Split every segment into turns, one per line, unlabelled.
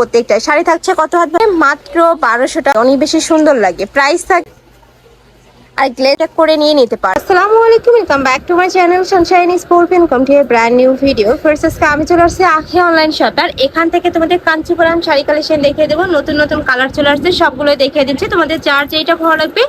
প্রত্যেকটা শাড়ি থাকছে কত হাত? মাত্র বারোশো টাকা। অনেক বেশি সুন্দর লাগে। প্রাইস থাক আর গ্লেটা করে নিয়ে নিতে পারো। আসসালামু আলাইকুম welcome back to my channel Sunshine Sport income to brand new video first আজকে আমি চলে আসছি আখি অনলাইন শপ আর এখান থেকে তোমাদের কাঞ্চিপুরাম শাড়ি কালেকশন দেখিয়ে দেবো। নতুন নতুন কালার চলে আসছে সবগুলো দেখিয়ে দিচ্ছি। তোমাদের যার যেটা ভালো লাগবে,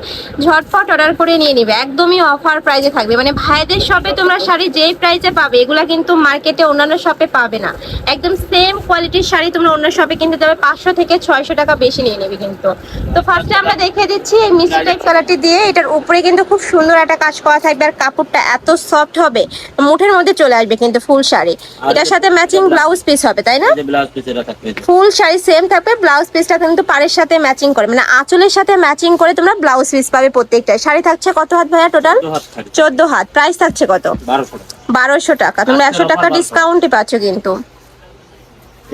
ঝটপট অর্ডার করে নিয়ে নিবে। একদমই অফার প্রাইজে থাকবে। মানে ভাইদের শপে তোমরা শাড়ি যেই প্রাইজে পাবে, এগুলা কিন্তু মার্কেটে অন্যান্য শপে পাবে না। একদম সেম কোয়ালিটির শাড়ি তোমরা অন্য শপে কিনতে যাবে, পাঁচশো থেকে ছয়শো টাকা বেশি নিয়ে নেবে কিন্তু। তো ফার্স্টে আমরা দেখিয়ে দিচ্ছি এই মিষ্টি কালারটি দিয়ে, এটার উপরে কিন্তু খুব সুন্দর একটা কাজ করা থাকবে আর কাপড়টা এত সফট হবে মুঠের মধ্যে চলে আসবে কিন্তু ফুল শাড়ি। এটার সাথে ম্যাচিং ব্লাউজ পিস হবে তাই না? ফুল শাড়ি সেম থাকবে ব্লাউজ পিসটা কিন্তু পাড়ের সাথে ম্যাচিং করে মানে আঁচলের সাথে ম্যাচিং করে তোমরা ব্লাউজ পিস পাবে প্রত্যেকটা। শাড়ি থাকছে কত হাত ভাইয়া টোটাল চোদ্দ হাত প্রাইস থাকছে কত?
বারোশো টাকা।
বারোশো টাকা। তোমরা একশো টাকা ডিসকাউন্টে পাচ্ছ কিন্তু।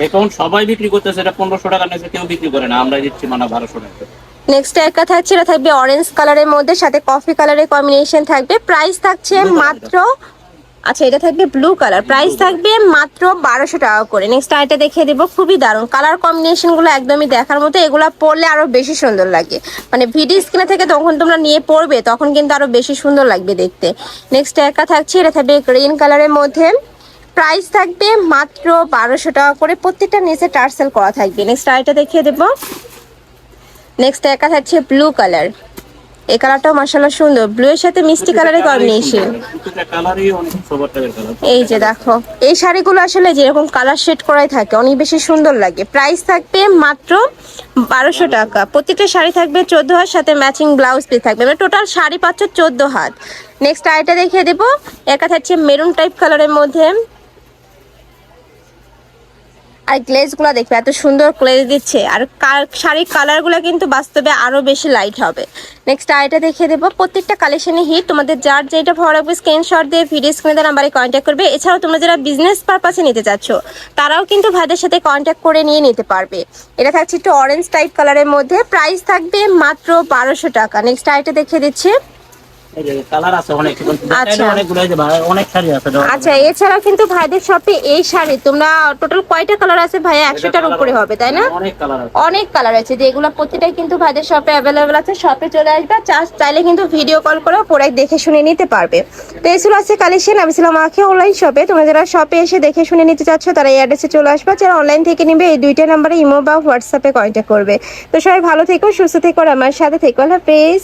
এখন সবাই বিক্রি করতেছে এটা পনেরোশো টাকা নিচে কেউ বিক্রি করে না আমরা দিচ্ছি মানে বারোশো টাকা।
নেক্সট একটা থাকছে এটা থাকবে অরেঞ্জ কালারের মধ্যে সাথে কফি কালারের কম্বিনেশন থাকবে। প্রাইস থাকছে মাত্র আচ্ছা এটা থাকবে ব্লু কালার প্রাইস থাকবে মাত্র বারোশো টাকা করে। নেক্সট আইটা দেখিয়ে দেবো খুবই দারুণ। কালার কম্বিনেশনগুলো একদমই দেখার মতো এগুলো পরলে আরও বেশি সুন্দর লাগে। মানে ভিডিও স্ক্রিনে থেকে তখন তোমরা নিয়ে পড়বে তখন কিন্তু আরও বেশি সুন্দর লাগবে দেখতে। নেক্সট একটা থাকছে এটা থাকবে গ্রিন কালারের মধ্যে। প্রাইস থাকবে মাত্র বারোশো টাকা করে প্রত্যেকটা নিচে টার্সেল করা থাকবে। নেক্সট আইটা দেখিয়ে দেবো। নেক্সট একা থাকছে ব্লু কালার এই কালারটাও মার্শাল্লাহ সুন্দর। ব্লু এর সাথে মিষ্টি কালারের কম্বিনেশন
প্রত্যেকটা কালারই অনেক সবার কালার
এই যে দেখো এই শাড়িগুলো আসলে যেরকম কালার শেড করাই থাকে অনেক বেশি সুন্দর লাগে। প্রাইস থাকবে মাত্র বারোশো টাকা। প্রত্যেকটা শাড়ি থাকবে চোদ্দ হাত সাথে ম্যাচিং ব্লাউজ পিস থাকবে। মানে টোটাল শাড়ি পাচ্ছ চোদ্দ হাত। নেক্সট আইটা দেখিয়ে দেবো। একা থাকছে মেরুন টাইপ কালারের মধ্যে। আর গ্লেজগুলো দেখবে, এত সুন্দর গ্লেজ দিচ্ছে। আর শাড়ির কালারগুলো কিন্তু বাস্তবে আরও বেশি লাইট হবে। নেক্সট আইটা দেখিয়ে দেবো। প্রত্যেকটা কালেকশনে হিট তোমাদের যার যেটা ভালো লাগবে স্ক্রিনশট দিয়ে ভিডিও স্ক্রিনে নাম্বারে কন্ট্যাক্ট করবে। এছাড়াও তোমরা যারা বিজনেস পারপাসে নিতে চাচ্ছ, তারাও কিন্তু ভাইদের সাথে কন্ট্যাক্ট করে নিয়ে নিতে পারবে। এটা থাকছে একটু অরেঞ্জ টাইপ কালারের মধ্যে। প্রাইস থাকবে মাত্র বারোশো টাকা। নেক্সট আইটা দেখিয়ে দিচ্ছি। আচ্ছা। আচ্ছা এছাড়া কিন্তু ভাইদের শপে এই শাড়ি তোমরা টোটাল কয়টা কালার আছে একশোটার উপরে হবে তাই না?
অনেক কালার আছে।
প্রতিটাই কিন্তু ভাইদের শপে অ্যাভেলেবেল আছে। শপে চলে আসবে চার্জ চাইলে কিন্তু ভিডিও কল করে প্রোডাক্ট দেখে শুনে নিতে পারবে। তো এই আছে কালেকশন আমি ছিলাম আখি অনলাইন শপে তোমরা যারা শপে এসে দেখে শুনে নিতে চাচ্ছ তারা এই অ্যাড্রেসে চলে আসবে। যারা অনলাইন থেকে নিবে এই দুইটা নাম্বারে ইমো বা হোয়াটসঅ্যাপে কন্ট্যাক্ট করবে। তো সবাই ভালো থেকো সুস্থ থেকো আমার সাথে থেকো। আল্লাহ হাফেজ।